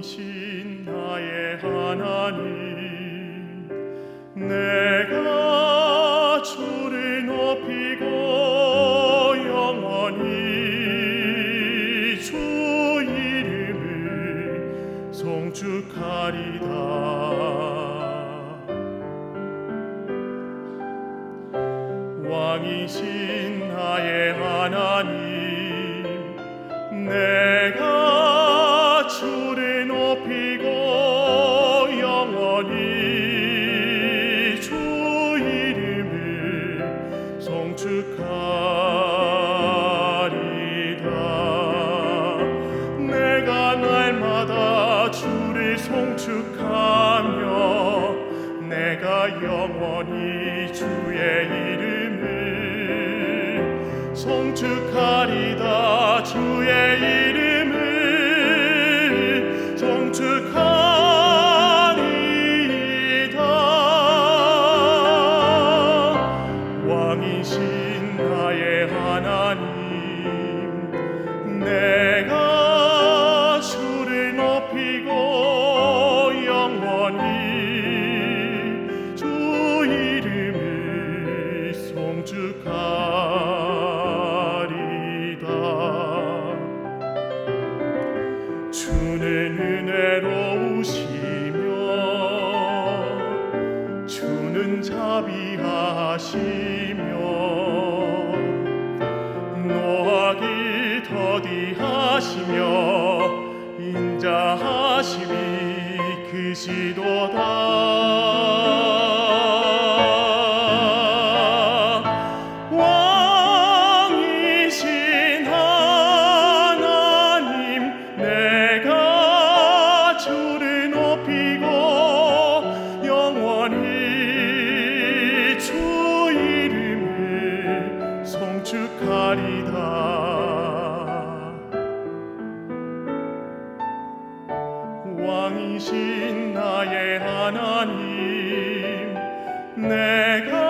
이신 나의 하나님 내가 주를 높이고 영원히 주 이름을 송축하리다. 왕이신 나의 하나님 내가 날마다 주를 송축하며 내가 영원히 주의 이름을 송축하리다 나의 하나님 내가 주를 높이고 영원히 주 이름을 송축하리다. 주는 은혜로우시며 주는 자비하시 하시며 인자하심이 크시도다. 왕이신 하나님 내가 주를 높이고 영원히 주 이름을 송축하리다. 왕이신 나의 하나님 내가